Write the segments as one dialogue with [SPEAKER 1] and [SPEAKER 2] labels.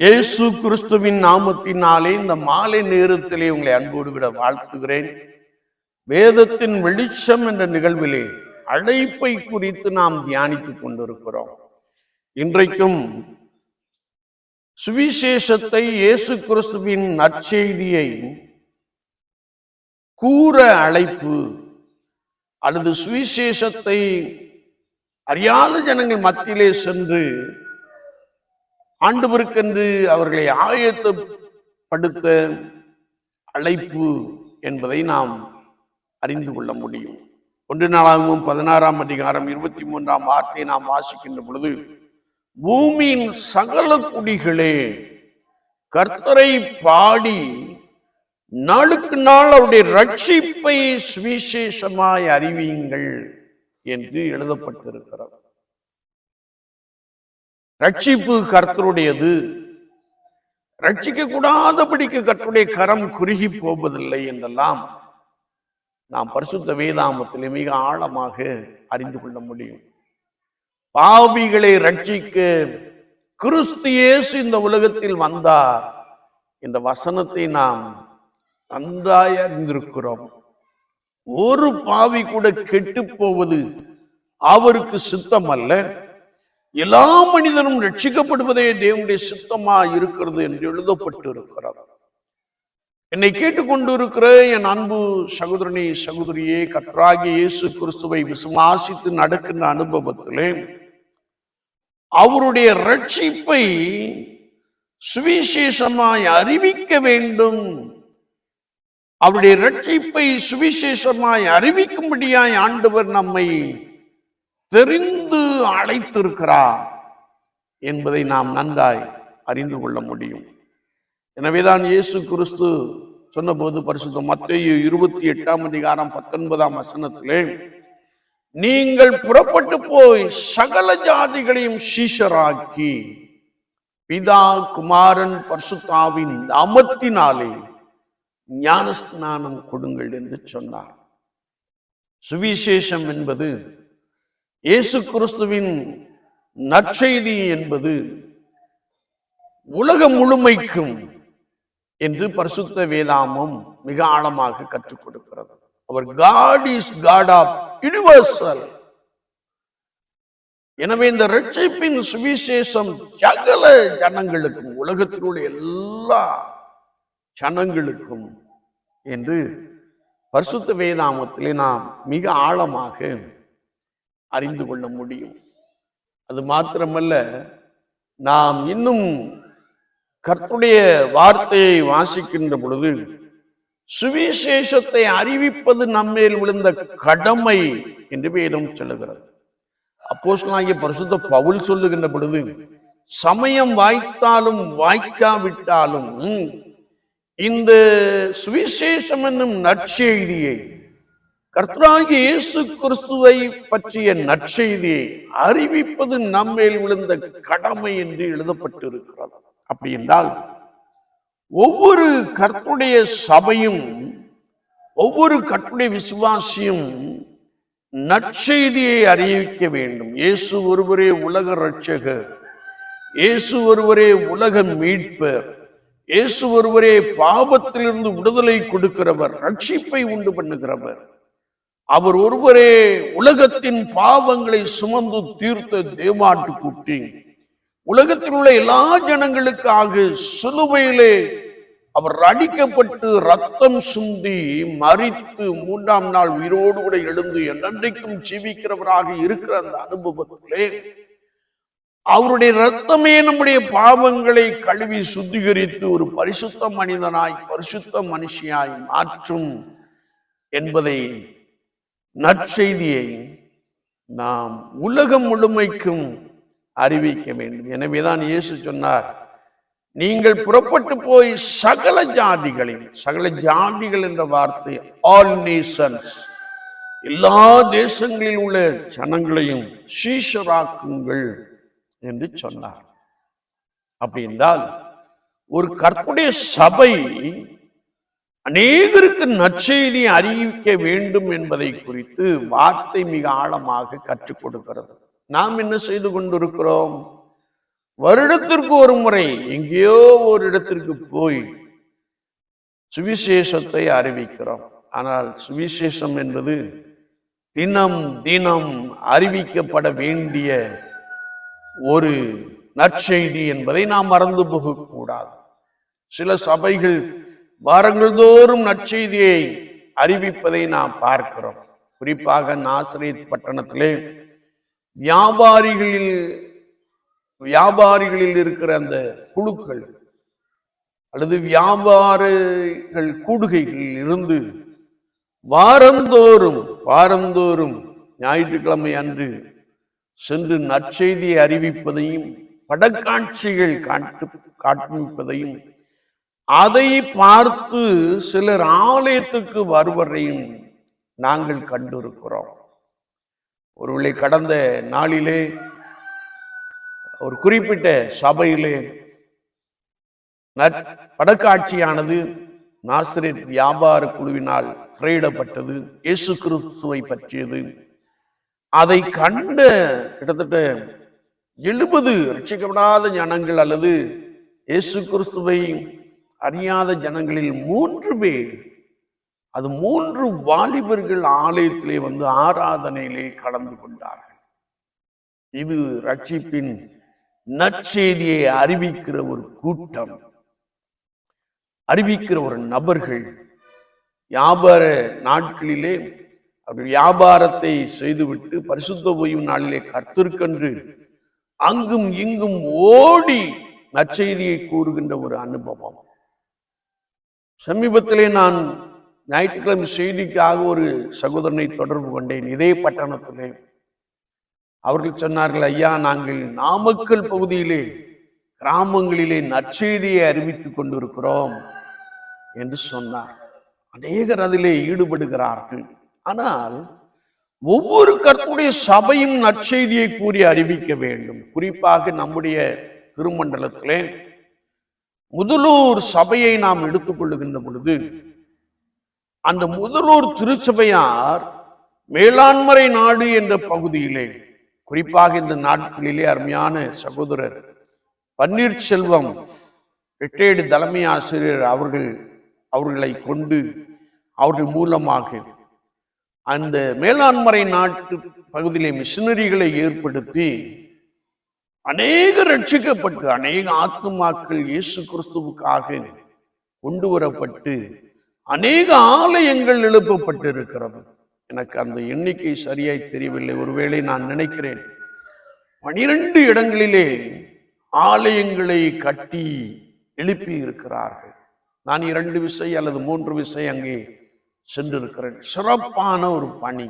[SPEAKER 1] இயேசு கிறிஸ்துவின் நாமத்தினாலே இந்த மாலை நேரத்திலே உங்களை அன்போடு விட வாழ்த்துகிறேன். வேதத்தின் வெளிச்சம் என்ற நிகழ்விலே அழைப்பை குறித்து நாம் தியானித்துக் கொண்டிருக்கிறோம். இன்றைக்கும் சுவிசேஷத்தை இயேசு கிறிஸ்துவின் நற்செய்தியை கூற அழைப்பு அல்லது சுவிசேஷத்தை அறியாத ஜனங்கள் மத்தியிலே சென்று ஆண்டவருக்கென்று அவர்களை ஆயத்தப்படுத்த அழைப்பு என்பதை நாம் அறிந்து கொள்ள முடியும். ஒன்று நாளாகவும் பதினாறாம் அதிகாரம் இருபத்தி மூன்றாம் வார்த்தையை நாம் வாசிக்கின்ற பொழுது பூமியின் சகல குடிகளே கர்த்தரை பாடி நாளுக்கு நாள் அவருடைய ரட்சிப்பை சுவிசேஷமாய் அறிவியுங்கள் என்று எழுதப்பட்டிருக்கிறார் ரட்சிப்பு கர்த்தருடையது. ரட்சிக்க கூடாதபடிக்கு கர்த்தருடைய கரம் குறுகி போவதில்லை என்றெல்லாம் நாம் பரிசுத்த வேதாமத்தில் மிக ஆழமாக அறிந்து கொள்ள முடியும். பாவிகளை ரட்சிக்க கிறிஸ்து இயேசு இந்த உலகத்தில் வந்தார் என்ற வசனத்தை நாம் நன்றாய் அறிந்திருக்கிறோம். ஒரு பாவி கூட கெட்டு போவது அவருக்கு சித்தம் அல்ல எல்லா மனிதனும் ரட்சிக்கப்படுவதே தேவனுடைய சித்தமா இருக்கிறது என்று எழுதப்பட்டு இருக்கிறார் என்னை கேட்டுக்கொண்டு இருக்கிற என் அன்பு சகோதரனே சகோதரியே கத்ராகி இயேசு கிறிஸ்துவை விசுவாசித்து நடக்கின்ற அனுபவத்திலே அவருடைய ரட்சிப்பை சுவிசேஷமாய் அறிவிக்க வேண்டும். அவருடைய ரட்சிப்பை சுவிசேஷமாய் அறிவிக்கும்படியாய் ஆண்டவர் நம்மை தெரிந்து அழைத்திருக்கிறார் என்பதை நாம் நன்றாய் அறிந்து கொள்ள முடியும். எனவேதான் இயேசு கிறிஸ்து சொன்னபோது பரிசுத்த மத்தேயு இருபத்தி எட்டாம் அதிகாரம் பத்தொன்பதாம் வசனத்திலே நீங்கள் புறப்பட்டு போய் சகல ஜாதிகளையும் சீஷராக்கி பிதா குமாரன் பரிசுத்தாவின் அமத்தினாலே ஞானஸ்நானம் கொடுங்கள் என்று சொன்னார். சுவிசேஷம் என்பது இயேசு கிறிஸ்துவின் நற்செய்தி என்பது உலகம் முழுமைக்கும் என்று பரிசுத்த வேதாமம் மிக ஆழமாக கற்றுக் கொடுக்கிறது. அவர் God is God of universal எனவே இந்த ரட்சிப்பின் சுவிசேஷம் சகல ஜனங்களுக்கும் உலகத்தினுடைய எல்லா ஜனங்களுக்கும் என்று பரிசுத்த வேதாமத்திலே நாம் மிக ஆழமாக அறிந்து கொள்ள முடியும். அது மாத்திரமல்ல நாம் இன்னும் கர்த்துடைய வார்த்தையை வாசிக்கின்ற பொழுது சுவிசேஷத்தை அறிவிப்பது நம்மேல் விழுந்த கடமை என்று வேதம் சொல்லுகிறது. அப்போஸ்தலனாகிய பரிசுத்த பவுல் சொல்லுகின்ற பொழுது சமயம் வாய்த்தாலும் வாய்க்காவிட்டாலும் இந்த சுவிசேஷம் என்னும் நற்செய்தியை கர்த்தராகி இயேசு கிறிஸ்துவை பற்றிய நற்செய்தியை அறிவிப்பது நம்மேல் விழுந்த கடமை என்று எழுதப்பட்டிருக்கிறது. அப்படி என்றால் ஒவ்வொரு கர்த்துடைய சபையும் ஒவ்வொரு கர்த்துடைய விசுவாசியும் நற்செய்தியை அறிவிக்க வேண்டும். இயேசு ஒருவரே உலக ரட்சகர் இயேசு ஒருவரே உலக மீட்பர். இயேசு ஒருவரே பாவத்திலிருந்து விடுதலை கொடுக்கிறவர் ரட்சிப்பை உண்டு பண்ணுகிறவர். அவர் ஒருவரே உலகத்தின் பாவங்களை சுமந்து தீர்த்த தேவாட்டு குட்டி உலகத்தில் உள்ள எல்லா ஜனங்களுக்காக சிலுவையிலே அவர் அடிக்கப்பட்டு ரத்தம் சுந்தி மறித்து மூன்றாம் நாள் உயிரோடு கூட எழுந்து என்றைக்கும் ஜீவிக்கிறவராக இருக்கிற அந்த அனுபவத்திலே அவருடைய ரத்தமே நம்முடைய பாவங்களை கழுவி சுத்திகரித்து ஒரு பரிசுத்த மனிதனாய் பரிசுத்த மனுஷியாய் மாற்றும் என்பதை நற்செய்தியை நாம் உலகம் முழுமைக்கும் அறிவிக்க வேண்டும். எனவேதான் இயேசு சொன்னார் நீங்கள் புறப்பட்டு போய் சகல ஜாதிகளையும் சகல ஜாதிகள் என்ற வார்த்தை ஆல் நேஷன்ஸ் எல்லா தேசங்களில் உள்ள ஜனங்களையும் சீஷராக்குங்கள் என்று சொன்னார். அப்படி என்றால் ஒரு கற்புடைய சபை அநேகருக்கு நற்செய்தி அறிவிக்க வேண்டும் என்பதை குறித்து வார்த்தை மிக ஆழமாக கற்றுக் கொடுக்கிறது. நாம் என்ன செய்து கொண்டிருக்கிறோம்? வருடத்திற்கு ஒரு முறை எங்கேயோ ஒரு இடத்திற்கு போய் சுவிசேஷத்தை அறிவிக்கிறோம். ஆனால் சுவிசேஷம் என்பது தினம் தினம் அறிவிக்கப்பட வேண்டிய ஒரு நற்செய்தி என்பதை நாம் மறந்து போகக்கூடாது. சில சபைகள் வாரங்கள் தோறும் நற்செய்தியை அறிவிப்பதை நாம் பார்க்கிறோம். குறிப்பாக நாசிரியத் பட்டணத்திலே வியாபாரிகளில் வியாபாரிகளில் இருக்கிற அந்த குழுக்கள் அல்லது வியாபாரிகள் கூடுகைகளில் இருந்து வாரந்தோறும் வாரந்தோறும் ஞாயிற்றுக்கிழமை அன்று சென்று நற்செய்தியை அறிவிப்பதையும் படக்காட்சிகள் காட்டு காண்பிப்பதையும் அதை பார்த்து சிலர் ஆலயத்துக்கு வருவதையும் நாங்கள் கண்டிருக்கிறோம். ஒருவேளை கடந்த நாளிலே ஒரு குறிப்பிட்ட சபையிலே படக்காட்சியானது நாசிரியர் வியாபார குழுவினால் திரையிடப்பட்டது இயேசு கிறிஸ்துவை பற்றியது. அதை கண்ட கிட்டத்தட்ட எழுபது ரட்சிக்கப்படாத ஜனங்கள் அல்லது இயேசு கிறிஸ்துவை அறியாத ஜனங்களில் மூன்று பேர் அது மூன்று வாலிபர்கள் ஆலயத்திலே வந்து ஆராதனையிலே கலந்து கொண்டார்கள். இது ரட்சிப்பின் நற்செய்தியை அறிவிக்கிற ஒரு கூட்டம். அறிவிக்கிற ஒரு நபர்கள். வியாபார நாட்களிலே அப்படி வியாபாரத்தை செய்துவிட்டு பரிசுத்த ஓய்வு நாளிலே கர்த்தருக்கென்று அங்கும் இங்கும் ஓடி நற்செய்தியை கூறுகின்ற ஒரு அனுபவம். சமீபத்திலே நான் ஞாயிற்றுக்கிழமை செய்திக்காக ஒரு சகோதரனை தொடர்பு கொண்டேன். இதே பட்டணத்திலே. அவர்கள் சொன்னார்கள் ஐயா நாங்கள் நாமக்கல் பகுதியிலே கிராமங்களிலே நற்செய்தியை அறிவித்துக் கொண்டிருக்கிறோம் என்று சொன்னார். அநேகர் அதிலே ஈடுபடுகிறார்கள். ஆனால் ஒவ்வொரு கருத்துடைய சபையும் நற்செய்தியை கூறி அறிவிக்க வேண்டும். குறிப்பாக நம்முடைய திருமண்டலத்திலே முதலூர் சபையை நாம் எடுத்துக்கொள்ளுகின்ற பொழுது அந்த முதலூர் திருச்சபையார் மேலாண்மறை நாடு என்ற பகுதியிலே குறிப்பாக இந்த நாட்களிலே அருமையான சகோதரர் பன்னீர்செல்வம் ரிட்டையர்டு தலைமை ஆசிரியர் அவர்கள் அவர்களை கொண்டு அவர்கள் மூலமாக அந்த மேலாண்மறை நாட்டு பகுதியிலே மிஷினரிகளை ஏற்படுத்தி அநேக ரட்சிக்கப்பட்டு அநேக ஆத்துமாக்கள் இயேசு கிறிஸ்துவுக்காக கொண்டு வரப்பட்டு அநேக ஆலயங்கள் எழுப்பப்பட்டிருக்கிறது. எனக்கு அந்த எண்ணிக்கை சரியாய் தெரியவில்லை. ஒருவேளை நான் நினைக்கிறேன். பனிரெண்டு இடங்களிலே ஆலயங்களை கட்டி எழுப்பி இருக்கிறார்கள் நான் இரண்டு விசை அல்லது மூன்று விசை அங்கே சென்றிருக்கிறேன். சிறப்பான ஒரு பணி.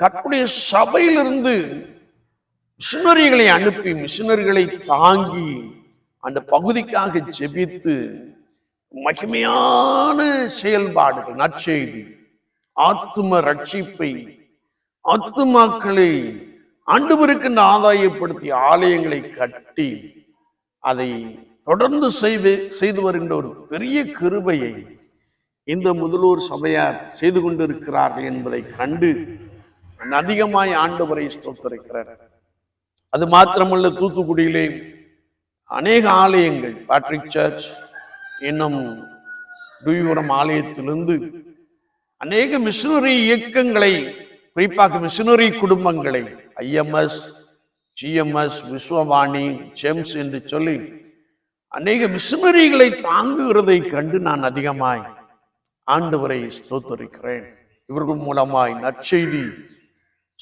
[SPEAKER 1] கற்புடைய சபையிலிருந்து மிஷினரிகளை அனுப்பி மிஷினரிகளை தாங்கி அந்த பகுதிக்காக ஜெபித்து மகிமையான செயல்பாடுகள் நற்செய்தி ஆத்தும ரட்சிப்பை ஆத்துமாக்களை ஆண்டவருக்கென்று ஆதாயப்படுத்தி ஆலயங்களை கட்டி அதை தொடர்ந்து செய்து செய்து வருகின்ற ஒரு பெரிய கிருபையை இந்த முதலூர் சபையார் செய்து கொண்டிருக்கிறார்கள் என்பதை கண்டு அதிகமாய் ஆண்டவரை ஸ்தோத்தரிக்கிறார். அது மாத்திரமல்ல தூத்துக்குடியிலே அநேக ஆலயங்கள் பேட்ரிக் சர்ச் என்னும் துயூரம் ஆலயத்திலிருந்து அநேக மிஷினரி இயக்கங்களை குறிப்பாக மிஷினரி குடும்பங்களை ஐஎம்எஸ் ஜிஎம்எஸ் விஸ்வவாணி ஜெம்ஸ் என்று சொல்லி அநேக மிஷினரிகளை தாங்குகிறதை கண்டு நான் அதிகமாய் ஆண்டவரை ஸ்தோத்தரிக்கிறேன். இவர்கள் மூலமாய் நற்செய்தி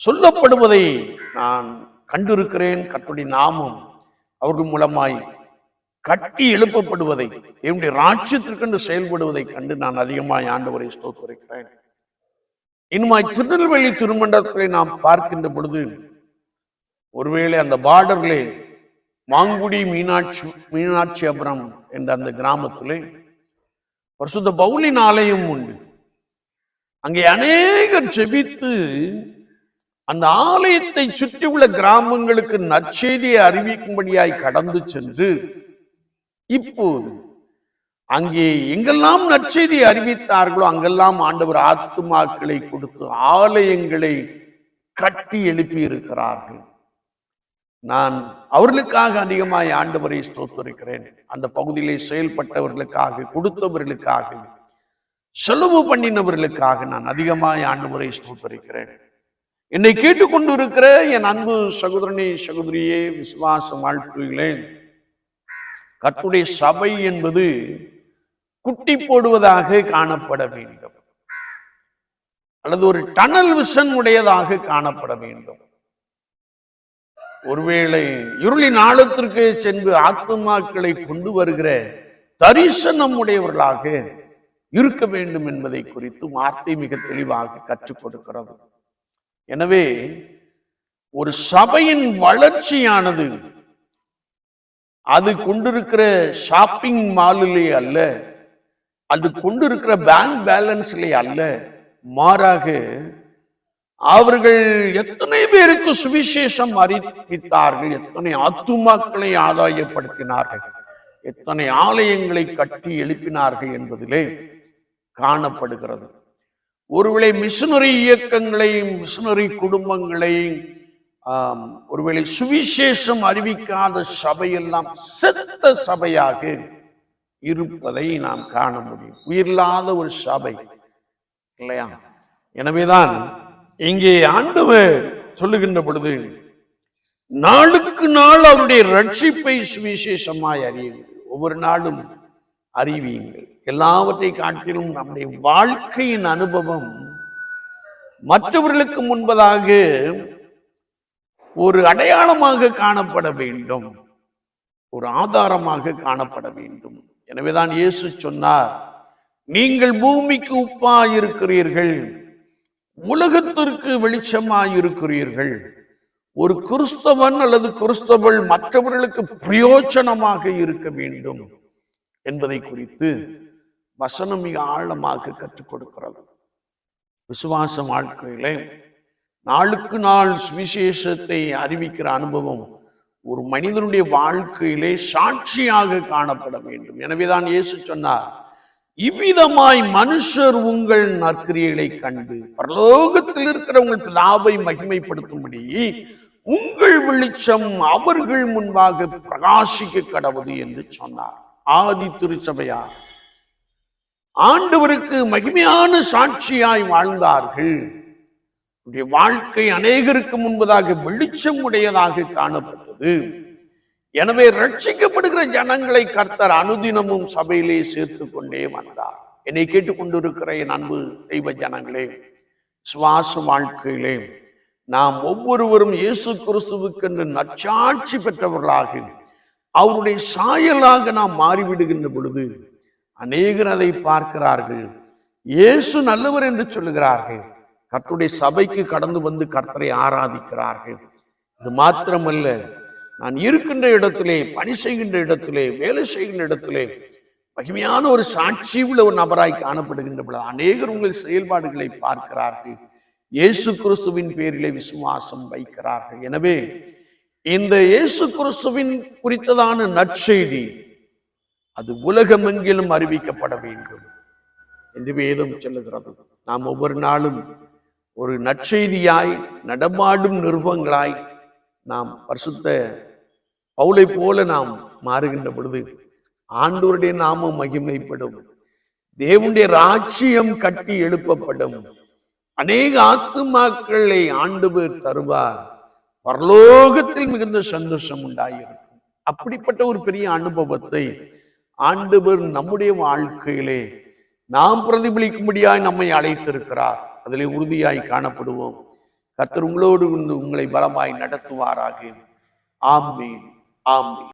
[SPEAKER 1] சொல்லப்படுவதை நான் கண்டிருக்கிறேன் கட்டுடைய நாமம் அவர்கள் மூலமாய் கட்டி எழுப்பப்படுவதை என்னுடைய ராட்சியத்திற்கென்று செயல்படுவதை கண்டு நான் அதிகமாய் ஆண்டவரை ஸ்தோத்தரிக்கிறேன். இன்னுமாய் திருநெல்வேலி திருமண்டலத்திலே நாம் பார்க்கின்ற பொழுது ஒருவேளை அந்த பார்டர்லே மாங்குடி மீனாட்சி மீனாட்சியபுரம் என்ற அந்த கிராமத்திலே பரிசுத்த பவுலின் ஆலயம் உண்டு. அங்கே அநேகர் செபித்து அந்த ஆலயத்தை சுற்றியுள்ள கிராமங்களுக்கு நற்செய்தியை அறிவிக்கும்படியாய் கடந்து சென்று இப்போது அங்கே எங்கெல்லாம் நற்செய்தி அறிவித்தார்களோ அங்கெல்லாம் ஆண்டவர் ஆத்துமாக்களை கொடுத்து ஆலயங்களை கட்டி எழுப்பி இருக்கிறார்கள் நான் அவர்களுக்காக அதிகமாய் ஆண்டவரை ஸ்தோத்தரிக்கிறேன். அந்த பகுதியிலே செயல்பட்டவர்களுக்காக கொடுத்தவர்களுக்காக செலவு பண்ணினவர்களுக்காக நான் அதிகமாய் ஆண்டவரை ஸ்தோத்தரிக்கிறேன். என்னை கேட்டுக்கொண்டிருக்கிற என் அன்பு சகோதரனே சகோதரியே விசுவாசம் வாழ்த்துகிறேன் கர்த்தருடைய சபை என்பது குட்டி போடுவதாக காணப்பட வேண்டும். அல்லது ஒரு டனல் விஷன் உடையதாக காணப்பட வேண்டும். ஒருவேளை இருளின் ஆழத்திற்கு சென்று ஆத்மாக்களை கொண்டு வருகிற தரிசனம் உடையவர்களாக இருக்க வேண்டும் என்பதை குறித்து வார்த்தை மிக தெளிவாக கற்றுக் கொடுக்கிறது. எனவே ஒரு சபையின் வளர்ச்சியானது அது கொண்டிருக்கிற ஷாப்பிங் மாலிலே அல்ல அது கொண்டிருக்கிற பேங்க் பேலன்ஸ்லே அல்ல. மாறாக அவர்கள் எத்தனை பேருக்கு சுவிசேஷம் அறிவித்தார்கள் எத்தனை ஆத்துமாக்களை ஆதாயப்படுத்தினார்கள் எத்தனை ஆலயங்களை கட்டி எழுப்பினார்கள் என்பதிலே காணப்படுகிறது. ஒருவேளை மிஷினரி இயக்கங்களையும் மிஷினரி குடும்பங்களையும் ஒருவேளை சுவிசேஷம் அறிவிக்காத சபையெல்லாம் செத்த சபையாக இருப்பதை நாம் காண முடியும். உயிரில்லாத ஒரு சபை இல்லையா? எனவேதான் இங்கே ஆண்டவர் சொல்லுகின்ற பொழுது நாளுக்கு நாள் அவருடைய ரட்சிப்பை சுவிசேஷமாய் அறியுங்கள். ஒவ்வொரு நாளும் அறிவியுங்கள் எல்லாவற்றை காட்டிலும் நம்முடைய வாழ்க்கையின் அனுபவம் மற்றவர்களுக்கு முன்பதாக ஒரு அடையாளமாக காணப்பட வேண்டும். ஒரு ஆதாரமாக காணப்பட வேண்டும். எனவேதான் இயேசு சொன்னார் நீங்கள் பூமிக்கு உப்பா இருக்கிறீர்கள் உலகத்திற்கு வெளிச்சமாய் இருக்கிறீர்கள் ஒரு கிறிஸ்தவன் அல்லது கிறிஸ்தவள் மற்றவர்களுக்கு பிரயோஜனமாக இருக்க வேண்டும். என்பதை குறித்து வசனம் மிக ஆழமாக கற்றுக் கொடுக்கிறது. விசுவாச வாழ்க்கையிலே நாளுக்கு நாள் சுவிசேஷத்தை அறிவிக்கிற அனுபவம் ஒரு மனிதனுடைய வாழ்க்கையிலே சாட்சியாக காணப்பட வேண்டும். எனவேதான் இயேசு சொன்னார் இவ்விதமாய் மனுஷர் உங்கள் நற்கிரியைகளை கண்டு பரலோகத்தில் இருக்கிற உங்கள் பிதாவை மகிமைப்படுத்தும்படி உங்கள் வெளிச்சம் அவர்கள் முன்பாக பிரகாசிக்க கடவுது என்று சொன்னார். ஆதி திருச்சபையார். ஆண்டவருக்கு மகிமையான சாட்சியாய் வாழ்ந்தார்கள். உடைய வாழ்க்கை அநேகருக்கு முன்பதாக வெளிச்சம் உடையதாக காணப்பட்டது. எனவே ரட்சிக்கப்படுகிற ஜனங்களை கர்த்தர் அனுதினமும் சபையிலே சேர்த்து கொண்டே வந்தார். என்னை கேட்டுக்கொண்டிருக்கிற என் அன்பு தெய்வ ஜனங்களே சுவாச வாழ்க்கையிலே நாம் ஒவ்வொருவரும் இயேசு கிறிஸ்துவுக்கென்று நச்சாட்சி பெற்றவர்களாக அவருடைய சாயலாக நாம் மாறிவிடுகின்ற பொழுது அநேகர் அதை பார்க்கிறார்கள். இயேசு நல்லவர் என்று சொல்லுகிறார்கள். கர்த்தருடைய சபைக்கு கடந்து வந்து கர்த்தரை ஆராதிக்கிறார்கள். இது மாத்திரமல்ல நான் இருக்கின்ற இடத்திலே பணி செய்கின்ற இடத்திலே வேலை செய்கின்ற இடத்திலே மகிமையான ஒரு சாட்சி உள்ள ஒரு நபராய் காணப்படுகின்ற பொழுது அநேகர் உங்கள் செயல்பாடுகளை பார்க்கிறார்கள். இயேசு கிறிஸ்துவின் பேரிலே விசுவாசம் வைக்கிறார்கள். எனவே இந்த இயேசு கிறிஸ்துவின் குறித்ததான நற்செய்தி அது உலகமெங்கிலும் அறிவிக்கப்பட வேண்டும் என்று வேதம் சொல்லுகிறது. நாம் ஒவ்வொரு நாளும் ஒரு நற்செய்தியாய் நடமாடும் நிருபங்களாய் நாம் பரிசுத்த பவுலை போல நாம் மாறுகின்ற பொழுது ஆண்டோருடைய நாமம் மகிமைப்படும் தேவனுடைய ராஜ்யம் கட்டி எழுப்பப்படும் அநேக ஆத்துமாக்களை ஆண்டவர் தருவார். பரலோகத்தில் மிகுந்த சந்தோஷம் உண்டாயிருக்கும். அப்படிப்பட்ட ஒரு பெரிய அனுபவத்தை ஆண்டவர் நம்முடைய வாழ்க்கையிலே நாம் பிரதிபலிக்கும்படியாய் நம்மை அழைத்திருக்கிறார். அதிலே உறுதியாய் காணப்படுவோம். கத்தர் உங்களோடு உங்களை பலமாய் நடத்துவாராக. ஆம்பேன் ஆம்பேன்